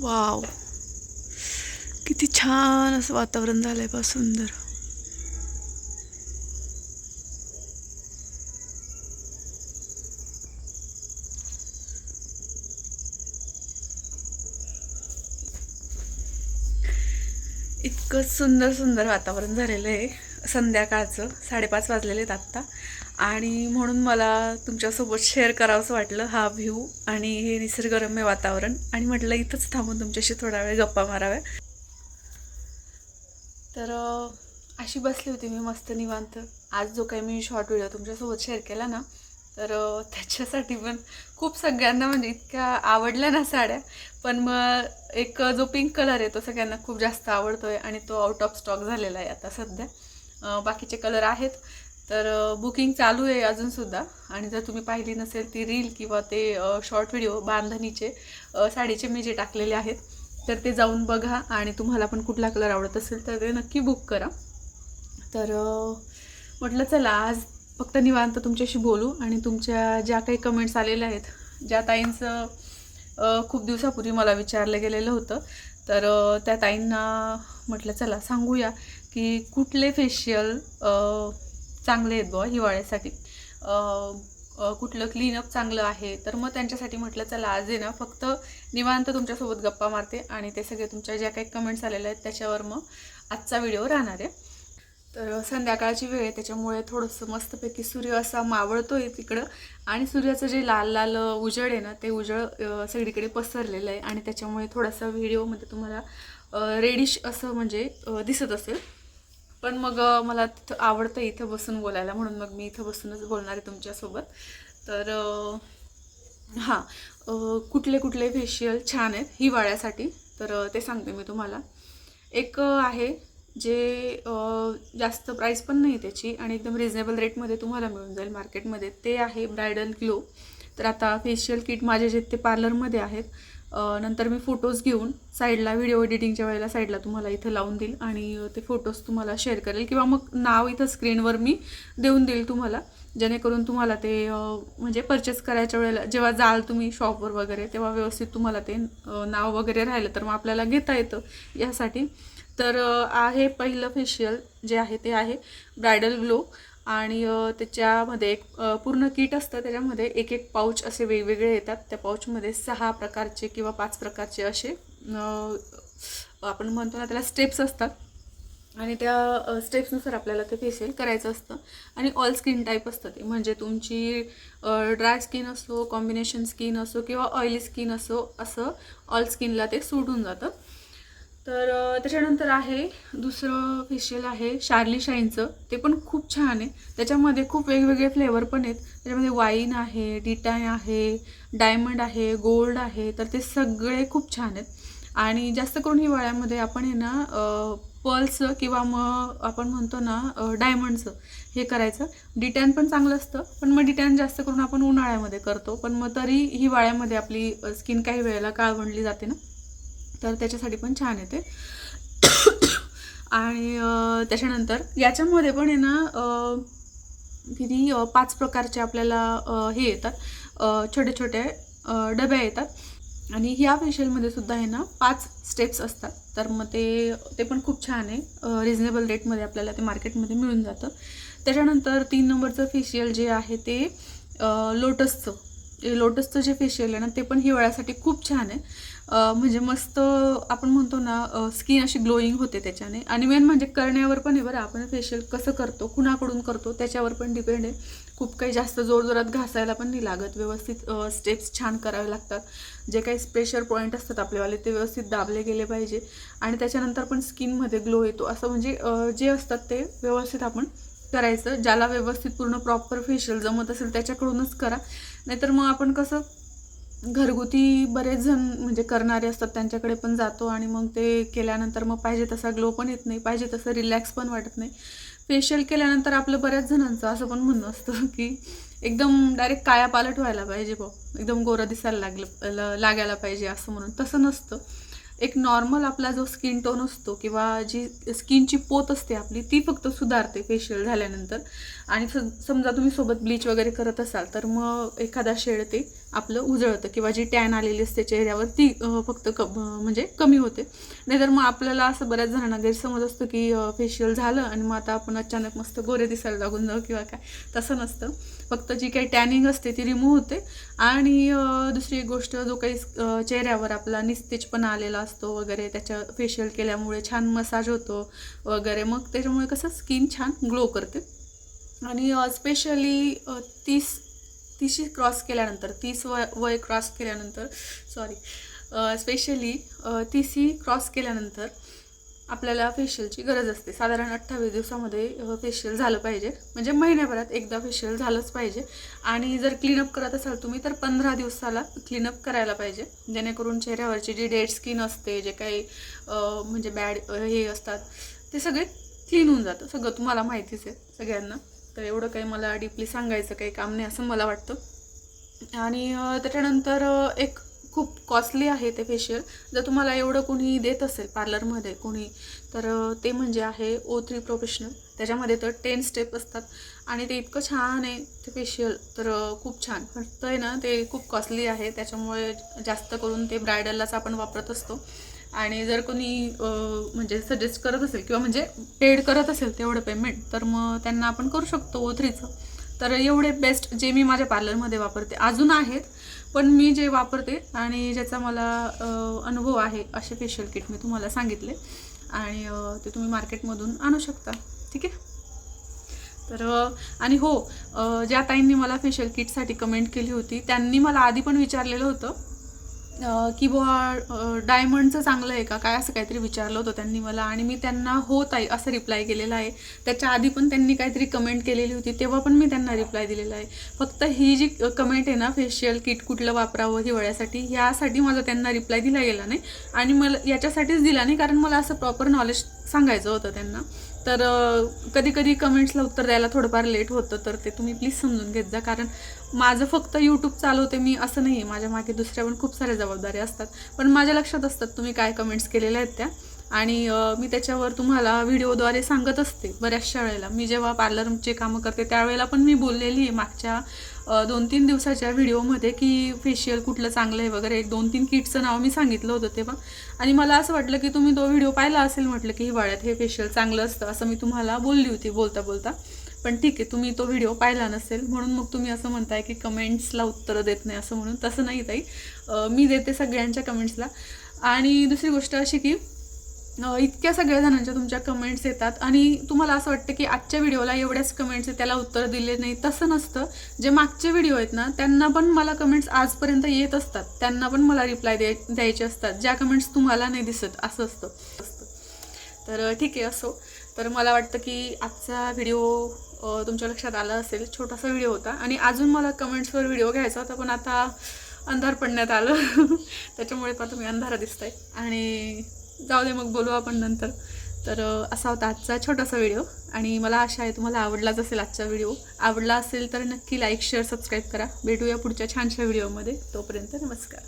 Wow. किती छान असं वातावरण झालंय बा सुंदर. इतकं सुंदर सुंदर वातावरण झालेलं आहे. संध्याकाळचं साडेपाच वाजलेले आहेत आत्ता. आणि म्हणून मला तुमच्यासोबत शेअर करावंसं वाटलं हा व्ह्यू आणि हे निसर्गरम्य वातावरण. आणि म्हटलं इथंच थांबून तुमच्याशी थोडा वेळ गप्पा माराव्या. तर अशी बसली होती मी मस्त निवांत. आज जो काही मी शॉर्ट व्हिडिओ तुमच्यासोबत शेअर केला ना तर त्याच्यासाठी पण खूप सगळ्यांना म्हणजे इतक्या आवडल्या ना साड्या. पण मग एक जो पिंक कलर आहे तो सगळ्यांना खूप जास्त आवडतो आहे आणि तो आउट ऑफ स्टॉक झालेला आहे आता सध्या. बाकीचे कलर आहेत. तर बुकिंग चालू आहे अजूनसुद्धा आणि जर तुम्ही पाहिली नसेल ती रील किंवा ते शॉर्ट व्हिडिओ बांधणीचे साडीचे मी जे टाकलेले आहेत तर ते जाऊन बघा आणि तुम्हाला पण कुठला कलर आवडत असेल तर ते नक्की बुक करा. तर म्हटलं चला आज फक्त निवांत तुमच्याशी बोलू आणि तुमच्या ज्या काही कमेंट्स आलेल्या आहेत ज्या ताईंचं खूप दिवसापूर्वी मला विचारलं गेलेलं होतं तर त्या ताईंना म्हटलं चला सांगूया की कुठले फेशियल चांगले आहेत बुवा हिवाळ्यासाठी. कुठलं क्लीनअप चांगलं आहे तर मग त्यांच्यासाठी म्हटलं चला आज आहे ना फक्त निवांत तुमच्यासोबत गप्पा मारते आणि ते सगळे तुमच्या ज्या काही कमेंट्स आलेल्या आहेत त्याच्यावर मग आजचा व्हिडिओ राहणार आहे. तर संध्याकाळची वेळ आहे त्याच्यामुळे थोडंसं मस्तपैकी सूर्य असा मावळतो आहे तिकडं आणि सूर्याचं जे लाल लाल उजळ आहे ना ते उजळ सगळीकडे पसरलेलं आहे आणि त्याच्यामुळे थोडासा व्हिडिओमध्ये तुम्हाला रेडिश असं म्हणजे दिसत असेल. पण मग मला तिथं आवडतं इथं बसून बोलायला म्हणून मग मी इथं बसूनच बोलणार आहे तुमच्यासोबत. तर हां कुठले कुठले फेशियल छान आहेत हिवाळ्यासाठी तर ते सांगते मी तुम्हाला. एक आहे जे जास्त प्राईस पण नाही त्याची आणि एकदम रिझनेबल रेटमध्ये तुम्हाला मिळून जाईल मार्केटमध्ये ते आहे ब्रायडल ग्लो तर आता फेशियल किट माझे जे ते पार्लरमध्ये आहेत. नंतर मी फोटोज घेऊन साईडला व्हिडिओ एडिटिंगच्या वेळेला साईडला तुम्हाला इथं लावून देईल आणि ते फोटोज तुम्हाला शेअर करेल किंवा मग नाव इथं स्क्रीनवर मी देऊन देईल तुम्हाला जेणेकरून तुम्हाला ते म्हणजे परचेस करायच्या वेळेला जेव्हा जाल तुम्ही शॉपवर वगैरे तेव्हा व्यवस्थित तुम्हाला ते नाव वगैरे राहिलं तर मग आपल्याला घेता येतं यासाठी. तर आहे पहिलं फेशियल जे आहे ते आहे ब्रायडल ग्लो आणि त्याच्यामध्ये एक पूर्ण किट असतं त्याच्यामध्ये एक एक पाऊच असे वेगवेगळे येतात. त्या पाऊचमध्ये सहा प्रकारचे किंवा पाच प्रकारचे असे आपण म्हणतो ना त्याला स्टेप्स असतात. आणि त्या स्टेप्सनुसार आपल्याला ते फेशियल करायचं असतं. आणि ऑल स्किन टाईप असतं ते. म्हणजे तुमची ड्राय स्किन असो कॉम्बिनेशन स्किन असो किंवा ऑइली स्किन असो असं ऑल स्किनला ते सोडून जातं. तर त्याच्यानंतर आहे दुसरं फेशियल आहे शार्ली शाईनचं ते पण खूप छान आहे. त्याच्यामध्ये खूप वेगवेगळे फ्लेवर पण आहेत. त्याच्यामध्ये वाईन आहे डिटाय आहे डायमंड आहे गोल्ड आहे. तर ते सगळे खूप छान आहेत. आणि जास्त करून हिवाळ्यामध्ये आपण आहे ना पर्ल्सचं किंवा मग आपण म्हणतो ना डायमंडचं हे करायचं. डिटॅन पण चांगलं असतं पण मग डिटॅन जास्त करून आपण उन्हाळ्यामध्ये करतो. पण मग तरी हिवाळ्यामध्ये आपली स्किन काही वेळेला काळवंडली जाते ना. तर त्याच्यासाठी पण छान येते. आणि त्याच्यानंतर याच्यामध्ये पण आहे ना किती पाच प्रकारचे आपल्याला हे येतात. छोटे छोटे डबे डब्या येतात. आणि ह्या फेशियलमध्ये सुद्धा आहे ना पाच स्टेप्स असतात. तर मग ते ते पण खूप छान आहे. रिजनेबल रेटमध्ये आपल्याला ते मार्केटमध्ये मिळून जातं. त्याच्यानंतर तीन नंबरचं फेशियल जे आहे ते लोटसचं लोटसचं जे फेशियल आहे ना ते पण हिवाळ्यासाठी खूप छान आहे. म्हणजे मस्त आपण म्हणतो ना स्किन अशी ग्लोईंग होते त्याच्याने. आणि मेन म्हणजे करण्यावर पण आहे बरं आपण फेशियल कसं करतो कुणाकडून करतो त्याच्यावर पण डिपेंड आहे. खूप काही जास्त जोरजोरात घासायला पण नाही लागत. व्यवस्थित स्टेप्स छान करावे लागतात. जे काही स्पेशल पॉईंट असतात आपलेवाले ते व्यवस्थित दाबले गेले पाहिजे. आणि त्याच्यानंतर पण स्किनमध्ये ग्लो येतो. असं म्हणजे जे असतात ते व्यवस्थित आपण करायचं ज्याला व्यवस्थित पूर्ण प्रॉपर फेशियल जमत असेल त्याच्याकडूनच करा. नाहीतर मग आपण कसं घरगुती बरेच जण म्हणजे करणारे असतात त्यांच्याकडे पण जातो आणि मग ते केल्यानंतर मग पाहिजे तसा ग्लो पण येत नाही पाहिजे तसं रिलॅक्स पण वाटत नाही. फेशियल केल्यानंतर आपलं बऱ्याच जणांचं असं पण म्हणणं असतं की एकदम डायरेक्ट काया पालट व्हायला पाहिजे बघ एकदम गोरं दिसायला लागलं लागायला पाहिजे असं म्हणून. तसं नसतं. एक नॉर्मल आपला जो स्किन टोन असतो किंवा जी स्किनची पोत असते आपली ती फक्त सुधारते फेशियल झाल्यानंतर. आणि समजा तुम्ही सोबत ब्लीच वगैरे करत असाल तर मग एखादा शेड ते आपलं उजळतं किंवा जी टॅन आलेली असते चेहऱ्यावर ती फक्त क म्हणजे कमी होते. नाहीतर मग आपल्याला असं बऱ्याच जणांना गैरसमज असतो की फेशियल झालं आणि मग आता आपण अचानक मस्त गोरे दिसायला लागून जाऊ किंवा काय. तसं नसतं. फक्त जी काही टॅनिंग असते ती रिमूव्ह होते. आणि दुसरी एक गोष्ट जो काही चेहऱ्यावर आपला निस्तेजपणा आलेला असतो वगैरे त्याच्या फेशियल केल्यामुळे छान मसाज होतो वगैरे मग त्याच्यामुळे कसं स्किन छान ग्लो करते. आणि स्पेशली तीस तीशी क्रॉस केल्यानंतर तीस वय वय क्रॉस केल्यानंतर सॉरी स्पेशली तीसी क्रॉस केल्यानंतर आपल्याला फेशियलची गरज असते. साधारण अठ्ठावीस दिवसामध्ये फेशियल झालं पाहिजे. म्हणजे महिन्याभरात एकदा फेशियल झालंच पाहिजे. आणि जर क्लीनअप करत असाल तुम्ही तर पंधरा दिवसाला क्लीनअप करायला पाहिजे. जेणेकरून चेहऱ्यावरची जी डेड स्किन असते जे काही म्हणजे बॅड हे असतात ते सगळे क्लीन होऊन जातं. सगळं तुम्हाला माहितीच आहे सगळ्यांना. तर एवढं काही मला डीपली सांगायचं काही काम नाही असं मला वाटतं. आणि त्याच्यानंतर एक खूप कॉस्टली आहे ते फेशियल. जर तुम्हाला एवढं कोणी देत असेल पार्लरमध्ये कोणी तर ते म्हणजे आहे ओ थ्री प्रोफेशनल त्याच्यामध्ये तर टेन स्टेप असतात. आणि ते इतकं छान आहे ते फेशियल तर खूप छान. फक्त आहे ना ते खूप कॉस्टली आहे. त्याच्यामुळे जास्त करून ते ब्रायडललाच आपण वापरत असतो. आणि जर कोणी म्हणजे सजेस्ट करत असेल किंवा म्हणजे पेड करत असेल तेवढं पेमेंट तर मग त्यांना आपण करू शकतो ओ थ्रीचं तर एवढे बेस्ट जे मी माझ्या पार्लरमध्ये वापरते अजून आहेत पण मी जे वापरते आणि ज्याचा मला अनुभव आहे असे फेशियल किट मी तुम्हाला सांगितले आणि ते तुम्ही मार्केटमधून आणू शकता. ठीक आहे? तर आणि हो ज्या ताईंनी मला फेशियल किटसाठी कमेंट केली होती त्यांनी मला आधी पण विचारलेलं होतं किंवा की बुवा डायमंडचं चांगलं आहे का? काय असं काहीतरी विचारलं होतं त्यांनी मला आणि मी त्यांना हो ताई असं रिप्लाय केलेला आहे. त्याच्या आधी पण त्यांनी काहीतरी कमेंट केलेली होती तेव्हा पण मी त्यांना रिप्लाय दिलेला आहे. फक्त ही जी कमेंट आहे ना फेशियल किट कुठलं वापरावं हिवाळ्यासाठी ह्यासाठी माझा त्यांना रिप्लाय दिला गेला नाही. आणि मला याच्यासाठीच दिला नाही कारण मला असं प्रॉपर नॉलेज सांगायचं होतं त्यांना. तर कधी कधी कमेंट्सला उत्तर द्यायला थोडंफार लेट होतं तर ते तुम्ही प्लीज समजून घेत जा. कारण माझं फक्त यूट्यूब चालवते मी असं नाही आहे माझ्या मागे दुसऱ्या पण खूप साऱ्या जबाबदाऱ्या असतात. पण माझ्या लक्षात असतात तुम्ही काय कमेंट्स केलेल्या आहेत त्या. आणि मी त्याच्यावर तुम्हाला व्हिडिओद्वारे सांगत असते बऱ्याचशा वेळेला. मी जेव्हा पार्लरचे कामं करते त्यावेळेला पण मी बोललेली आहे. मागच्या दोन तीन दिवसाच्या व्हिडिओमध्ये की फेशियल कुठलं चांगलं आहे वगैरे एक दोन तीन किटचं नाव मी सांगितलं होतं तेव्हा. आणि मला असं वाटलं की तुम्ही तो व्हिडिओ पाहिला असेल म्हटलं की हिवाळ्यात हे फेशियल चांगलं असतं असं मी तुम्हाला बोलली होती बोलता बोलता. पण ठीक आहे तुम्ही तो व्हिडिओ पाहिला नसेल म्हणून मग तुम्ही असं म्हणताय की कमेंट्सला उत्तरं देत नाही असं म्हणून. तसं नाही ताई. मी देते सगळ्यांच्या कमेंट्सला आणि दुसरी गोष्ट अशी की इतक्या सगळ्या जणांच्या तुमच्या कमेंट्स येतात. आणि तुम्हाला असं वाटतं की आजच्या व्हिडिओला एवढ्याच कमेंट्स आहेत त्याला उत्तर दिले नाही तसं नसतं. जे मागचे व्हिडिओ आहेत ना त्यांना पण मला कमेंट्स आजपर्यंत येत असतात. त्यांना पण मला रिप्लाय द्याय द्यायचे असतात. ज्या कमेंट्स तुम्हाला नाही दिसत असं असतं. असतं तर ठीक आहे असो. तर मला वाटतं की आजचा व्हिडिओ तुमच्या लक्षात आला असेल. छोटासा व्हिडिओ होता. आणि अजून मला कमेंट्सवर व्हिडिओ घ्यायचा होता पण आता अंधार पडण्यात आलं. त्याच्यामुळे पण तुम्ही अंधारा दिसताय. आणि जाऊ दे मग बोलू आपण नंतर. तर असा होता आजचा छोटासा व्हिडिओ. आणि मला आशा आहे तुम्हाला आवडलाच असेल आजचा व्हिडिओ. आवडला असेल तर नक्की लाईक शेअर सबस्क्राईब करा. भेटूया पुढच्या छानशा व्हिडिओमध्ये. तोपर्यंत नमस्कार.